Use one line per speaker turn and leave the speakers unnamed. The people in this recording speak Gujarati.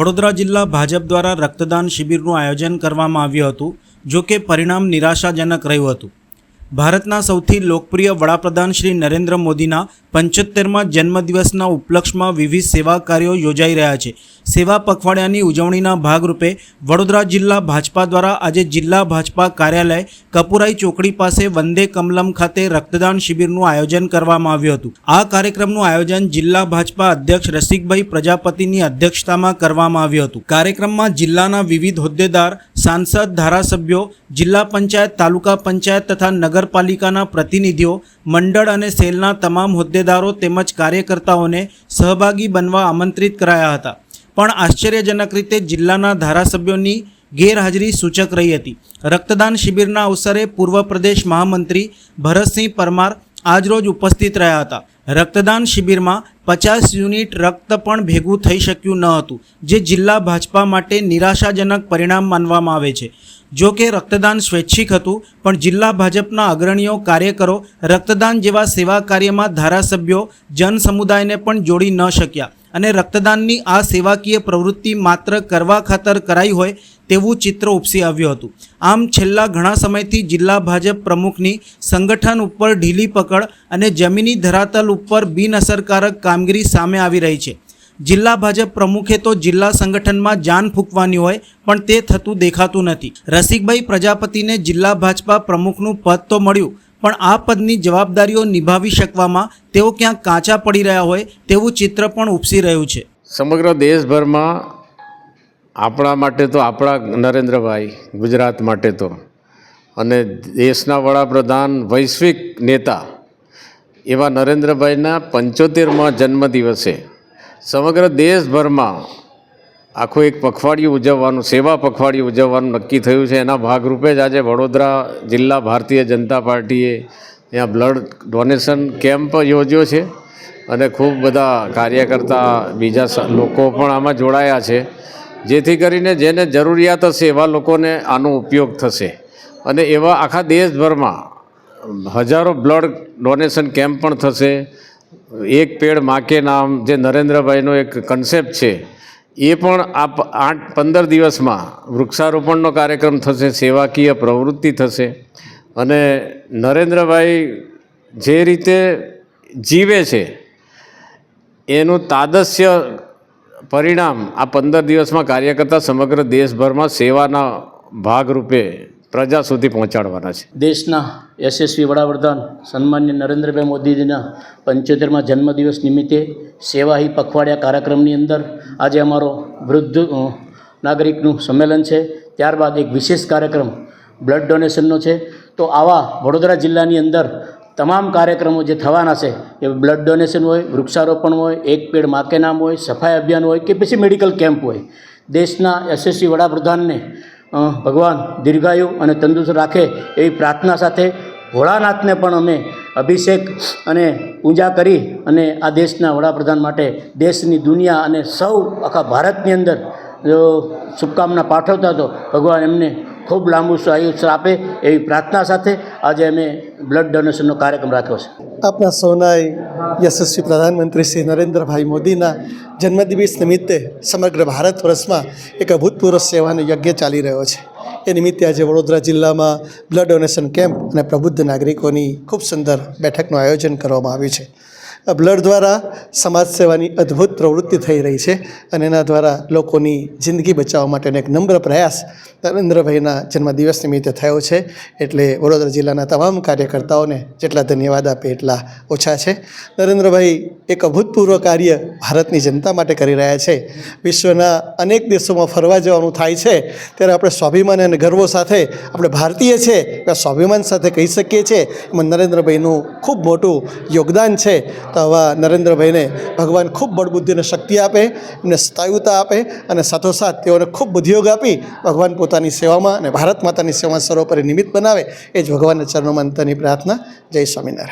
વડોદરા જિલ્લા ભાજપ દ્વારા રક્તદાન શિબિરનું આયોજન કરવામાં આવ્યું હતું, જો કે પરિણામ નિરાશાજનક રહ્યું હતું. ભારતના સૌથી લોકપ્રિય વડાપ્રધાન શ્રી નરેન્દ્ર મોદીના પંચોતેરમાં જન્મદિવસના ઉપલક્ષમાં વિવિધ સેવા કાર્યો યોજાઈ રહ્યા છે. સેવા પખવાડિયાની ઉજવણીના ભાગરૂપે વડોદરા જિલ્લા ભાજપા દ્વારા આજે જિલ્લા ભાજપા કાર્યાલય કપુરાઈ ચોકડી પાસે વંદે કમલમ ખાતે રક્તદાન શિબિરનું આયોજન કરવામાં આવ્યું હતું. આ કાર્યક્રમનું આયોજન જિલ્લા ભાજપા અધ્યક્ષ રસિકભાઈ પ્રજાપતિની અધ્યક્ષતામાં કરવામાં આવ્યું હતું. કાર્યક્રમમાં જિલ્લાના વિવિધ હોદ્દેદાર, સાંસદ, ધારાસભ્યો, જિલ્લા પંચાયત, તાલુકા પંચાયત તથા નગરપાલિકાના પ્રતિનિધિઓ, મંડળ અને સેલના તમામ હોદ્દેદારો તેમજ કાર્યકર્તાઓને સહભાગી બનવા આમંત્રિત કરાયા હતા. પણ આશ્ચર્યજનક રીતે જિલ્લાના ધારાસભ્યોની ગેરહાજરી સૂચક રહી હતી. રક્તદાન શિબિરના અવસરે પૂર્વ પ્રદેશ મહામંત્રી ભરતસિંહ પરમાર આજરોજ ઉપસ્થિત રહ્યા હતા. રક્તદાન શિબિરમાં પચાસ યુનિટ રક્ત પણ ભેગું થઈ શક્યું ન હતું, જે જિલ્લા ભાજપા માટે નિરાશાજનક પરિણામ માનવામાં આવે છે. જો કે રક્તદાન સ્વૈચ્છિક હતું, પણ જિલ્લા ભાજપના અગ્રણીઓ કાર્યકરો રક્તદાન જેવા સેવા કાર્યમાં ધારાસભ્યો, જનસમુદાયને પણ જોડી ન શક્યા અને રક્તદાનની આ સેવાકીય પ્રવૃત્તિ માત્ર કરવા ખાતર કરાઈ હોય તેવું ચિત્ર ઉપસી આવ્યું હતું. આમ છેલ્લા ઘણા સમયથી જિલ્લા ભાજપ પ્રમુખની સંગઠન ઉપર ઢીલી પકડ અને જમીની ધરાતલ ઉપર બિનઅસરકારક કામગીરી સામે આવી રહી છે. જિલ્લા ભાજપ પ્રમુખે તો જિલ્લા સંગઠનમાં જાન ફૂંકવાની હોય, પણ તે થતું દેખાતું નથી. રસિકભાઈ પ્રજાપતિને જિલ્લા ભાજપા પ્રમુખનું પદ તો મળ્યું, પણ આ પદની જવાબદારીઓ નિભાવી શકવામાં તેઓ ક્યાંક કાચા પડી રહ્યા હોય, તેવું ચિત્ર પણ ઉપસી રહ્યું છે.
સમગ્ર દેશભરમાં આપણા માટે તો, આપણા નરેન્દ્રભાઈ ગુજરાત માટે તો, અને દેશના વડાપ્રધાન વૈશ્વિક નેતા એવા નરેન્દ્રભાઈના પંચોતેરમાં જન્મદિવસે સમગ્ર દેશભરમાં આખું એક પખવાડિયું ઉજવવાનું, સેવા પખવાડિયું ઉજવવાનું નક્કી થયું છે. એના ભાગરૂપે જ આજે વડોદરા જિલ્લા ભારતીય જનતા પાર્ટીએ ત્યાં બ્લડ ડોનેશન કેમ્પ યોજ્યો છે અને ખૂબ બધા કાર્યકર્તા, બીજા લોકો પણ આમાં જોડાયા છે. જેથી કરીને જેને જરૂરિયાત હશે એવા લોકોને આનો ઉપયોગ થશે. અને એવા આખા દેશભરમાં હજારો બ્લડ ડોનેશન કેમ્પ પણ થશે. એક પેડ માકે નામ જે નરેન્દ્રભાઈનો એક કન્સેપ્ટ છે, એ પણ આ આઠ પંદર દિવસમાં વૃક્ષારોપણનો કાર્યક્રમ થશે, સેવાકીય પ્રવૃત્તિ થશે. અને નરેન્દ્રભાઈ જે રીતે જીવે છે, એનું તાદસ્ય પરિણામ આ પંદર દિવસમાં કાર્યકર્તા સમગ્ર દેશભરમાં સેવાના ભાગરૂપે પ્રજા સુધી પહોંચાડવાના છે.
દેશના યશસ્વી વડાપ્રધાન સન્માન્ય નરેન્દ્રભાઈ મોદીજીના પંચોતેરમાં જન્મદિવસ નિમિત્તે સેવા હી પખવાડિયા કાર્યક્રમની અંદર આજે અમારો વૃદ્ધ નાગરિકનું સંમેલન છે. ત્યારબાદ એક વિશેષ કાર્યક્રમ બ્લડ ડોનેશનનો છે. તો આવા વડોદરા જિલ્લાની અંદર તમામ કાર્યક્રમો જે થવાના છે, એ બ્લડ ડોનેશન હોય, વૃક્ષારોપણ હોય, એક પેડ માકે નામ હોય, સફાઈ અભિયાન હોય કે પછી મેડિકલ કેમ્પ હોય, દેશના યશસ્વી વડાપ્રધાનને ભગવાન દીર્ઘાયુ અને તંદુરસ્ત રાખે એવી પ્રાર્થના સાથે ભોળાનાથને પણ અમે અભિષેક અને પૂજા કરી અને આ દેશના વડાપ્રધાન માટે દેશની દુનિયા અને સૌ આખા ભારતની અંદર જો શુભકામના પાઠવતા તો ભગવાન એમને ખૂબ લાંબુ આયુષ્ય આપે એવી પ્રાર્થના સાથે આજે અમે બ્લડ ડોનેશનનો કાર્યક્રમ રાખ્યો છે.
આપણા સૌના યશસ્વી પ્રધાનમંત્રી શ્રી નરેન્દ્રભાઈ મોદીના જન્મદિવસ નિમિત્તે સમગ્ર ભારત વર્ષમાં એક અભૂતપૂર્વ સેવાનો યજ્ઞ ચાલી રહ્યો છે. એ નિમિત્તે આજે વડોદરા જિલ્લામાં બ્લડ ડોનેશન કેમ્પ અને પ્રબુદ્ધ નાગરિકોની ખૂબ સુંદર બેઠકનું આયોજન કરવામાં આવ્યું છે. બ્લડ દ્વારા સમાજ સેવાની અદ્ભુત પ્રવૃત્તિ થઈ રહી છે અને એના દ્વારા લોકોની જિંદગી બચાવવા માટેનો એક નમ્ર પ્રયાસ નરેન્દ્રભાઈના જન્મદિવસ નિમિત્તે થયો છે. એટલે વડોદરા જિલ્લાના તમામ કાર્યકર્તાઓને જેટલા ધન્યવાદ આપે એટલા ઓછા છે. નરેન્દ્રભાઈ, એક અભૂતપૂર્વ કાર્ય ભારતની જનતા માટે કરી રહ્યા છે. વિશ્વના અનેક દેશોમાં ફરવા જવાનું થાય છે. ત્યારે આપણે સ્વાભિમાન અને ગર્વો સાથે આપણે ભારતીય છે એવા સ્વાભિમાન સાથે કહી શકીએ છીએ. એમાં નરેન્દ્રભાઈનું ખૂબ મોટું યોગદાન છે. તો આવા નરેન્દ્રભાઈને ભગવાન ખૂબ બળબુદ્ધિ અને શક્તિ આપે, એમને સ્થાયુતા આપે અને સાથોસાથ તેઓને ખૂબ બુદ્ધિયોગ આપી ભગવાન પોતાની સેવામાં અને ભારત માતાની સેવામાં સર્વોપરી નિમિત્ત બનાવે. એ જ ભગવાનના ચરણોમાં અંતરની પ્રાર્થના. જય સ્વામિનારાયણ.